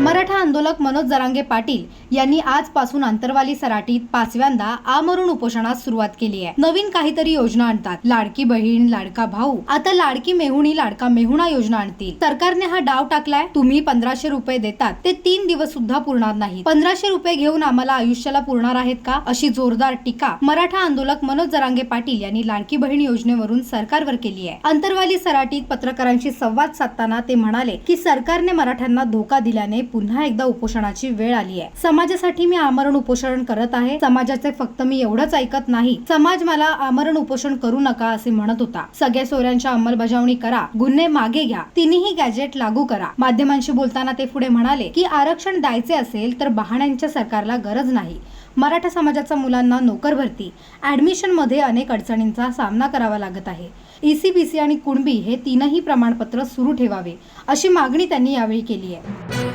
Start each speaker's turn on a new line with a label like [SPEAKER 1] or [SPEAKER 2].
[SPEAKER 1] मराठा आंदोलक मनोज जरांगे पाटील यांनी आजपासून अंतरवाली सराटीत पाचव्यांदा आमरून उपोषणास सुरुवात केली आहे. नवीन काहीतरी योजना आणतात. लाडकी बहीण लाडका भाऊ. आता लाडकी मेहुणी लाडका मेहुणा योजना आणतील. सरकारने हा डाव टाकलाय. तुम्ही पंधराशे रुपये देतात. ते तीन दिवस सुद्धा पुरणार नाही पंधराशे रुपये घेऊन आम्हाला आयुष्याला पुरणार आहेत का? अशी जोरदार टीका मराठा आंदोलक मनोज जरांगे पाटील यांनी लाडकी बहीण योजनेवरून सरकारवर केली आहे. अंतरवाली सराटीत पत्रकारांशी संवाद साधताना ते म्हणाले की सरकारने मराठ्यांना धोका दिल्याने पुन्हा एकदा उपोषणाची वेळ आली आहे. समाजासाठी मी आमरण उपोषण करत आहे. समाजाचे फक्त मी एवढंच ऐकत नाही. समाज मला आमरण उपोषण करू नका असे म्हणत होता. सगळ्या सोयऱ्यांच्या अंमलबजावणी करा. गुन्हे मागे घ्या. तिन्ही गॅजेट लागू करा. माध्यमांशी बोलताना ते पुढे म्हणाले की आरक्षण द्यायचे असेल तर बहाण्यांच्या सरकारला गरज नाही. मराठा समाजाच्या मुलांना नोकर भरती ऍडमिशनमध्ये अनेक अडचणींचा सामना करावा लागत आहे. ईसीबीसी आणि कुणबी हे तीनही प्रमाणपत्र सुरू ठेवावे अशी मागणी त्यांनी यावेळी केली आहे.